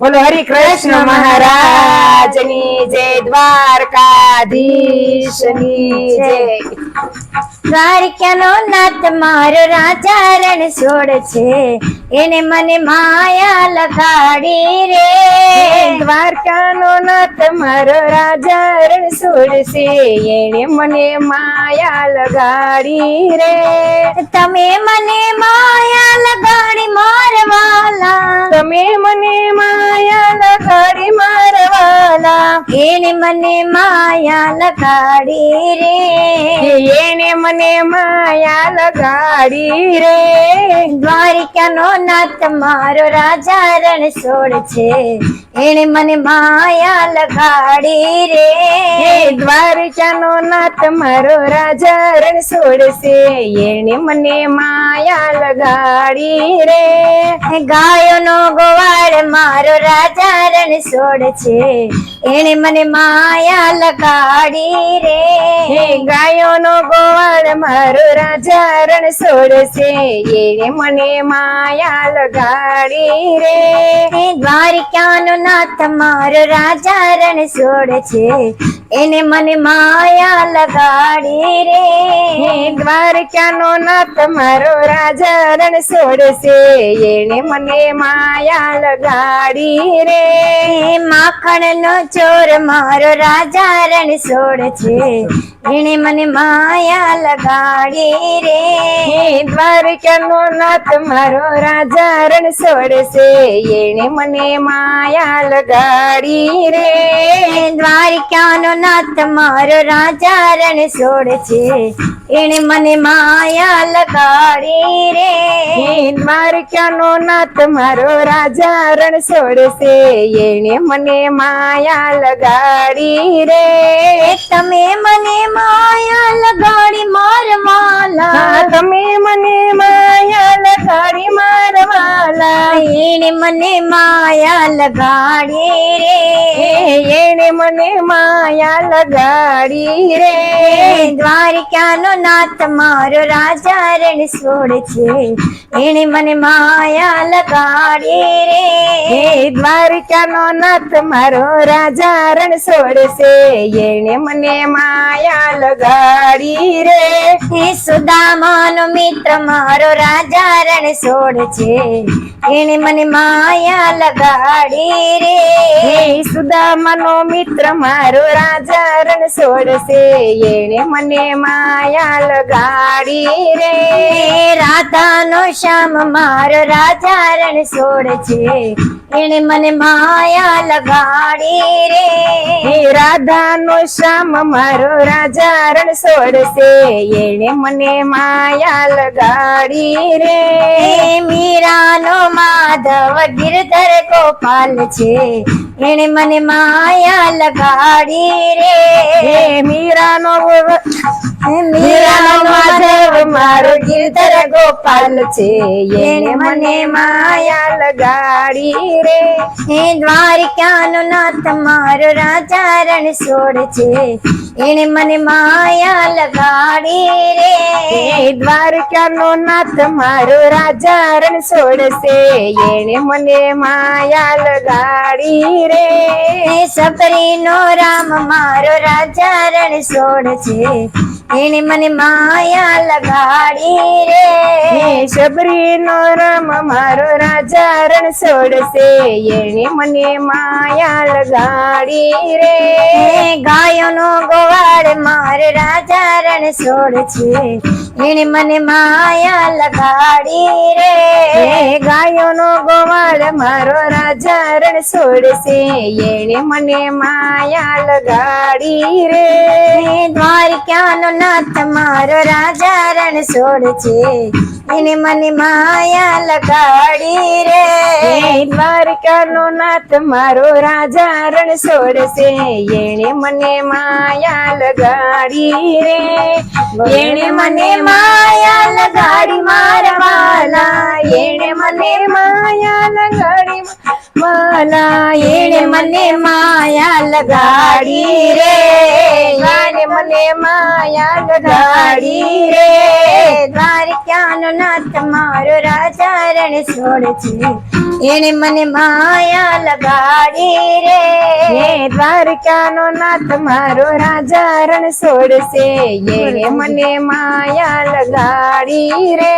બોલો હરિ કૃષ્ણ મહારાજની જય દ્વારકાધીશની જય. દ્વારકાનો નાથ મારો રાજા રણ છોડ છે. એને મને માયા લગાડી રે. દ્વારકાનો નાથ મારો રાજા રણછોડ છે. એને મને માયા લગાડી રે. તમે મને માયા લગાડી મારવાલા. એને મને માયા લગાડી રે. એને મને માયા લગાડી રે. દ્વારિકાનો નાથ મારો રાજા રણ છોડ છે. એને મને માયા લગાડી રે. દ્વારિકાનો નાથ મારો રાજા રણછોડ છે. એણે મને માયા લગાડી રે. ગાયોનો ગોવાળ મારો રાજા રણ છોડ છે. એને મને માયા લગાડી રે. હે ગાયોનો ગોવાળ મારો રાજા રણછોડ છે. એણે મને માયા લગાડી રે. હે દ્વારિકાનો નાથ મારો રાજા રણ છોડ છે. એને મને માયા લગાડી રે. દ્વારકાનો નાથ મારો રાજા રણ છોડશે. એણે મને માયા લગાડી રે. માખણનો ચોર મારો રાજા રણ છોડશે. એને મને માયા લગાડી રે. દ્વારકાનો નાથ મારો રાજા રણ છોડશે. એણે મને માયા લગાડી રે. દ્વારિકાનો નાથ મારો રાજા રણ છોડ છે એને મને માયા લગાડી રે. માર ક્યાંનો નાથ મારો રાજા રણછોડ છે એણે મને માયા લગાડી રે. તમે મને માયા એને મને માયા લગાડી રે. એણે મને માયા લગાડી રે. દ્વારિકાનો નાથ મારો રાજા રણ છોડ છે. એને મને માયા લગાડી રે. દ્વારકાનો નાથ મારો રાજા રણછોડ છે. એણે મને માયા લગાડી રે. સુદામાનો મિત્ર મારો રાજા રણ છોડ છે. એને મને માયા લગાડી રે. હે સુદામાનો મિત્ર મારો રાજા રણ છોડશે. એણે મને માયા લગાડી રે. રાધાનો શ્યામ મારો રાજા રણ છોડ છે એને મને માયા લગાડી રે. હે રાધાનો શ્યામ મારો રાજા રણ છોડશે એણે મને માયા લગાડી રે. મીરા મીરાનો માધવ ગિરધર ગોપાલ છે. એને મને માયા લગાડી રે. હે મીરાનો હે મીરાનો માધવ મારો ગીરધર ગોપાલ છે. એને મને માયા લગાડી રે. હે દ્વારિકાનો નાથ મારો રાજા રણ છોડ છે. એને મને માયા લગાડી રે. હે દ્વારકાનો નાથ મારો રાજા રણછોડ છે. એણે મને માયા લગાડી રે. હે સબરીનો રામ મારો રાજા રણ છોડ છે. એને મને માયા લગાડી રે. શબરી નો રામ મારો રાજા રણ છોડશે. એણે મને માયા લગાડી રે. ગાયો નો ગોવાળ મારો રાજા રણ છોડ છે એને મને માયા લગાડી રે. ગાયોનો ગોવાળ મારો રાજા રણ છોડશે. એણે મને માયા લગાડી રે. દ્વારિકાનો નાથ મારો રાજા રણ છોડ છે એને મને માયા લગાડી રે. દ્વારકાનો નાથ, મારો રાજા રણ છોડશે એણે મને માયા લગાડી રે. એણે મને માયા લગાડી મારવાલા. એણે મને માયા લગાડી મલા એણે મને માયા લગાડી રે. એને મને માયા લગાડી ગાડી રે. દ્વારકાનો નાથ મારો રાજા રણ છોડ છે એણે મને માયા લગાડી રે. દ્વારકાનો નાથ મારો રાજા રણ છોડશે એ મને માયા લગાડી રે.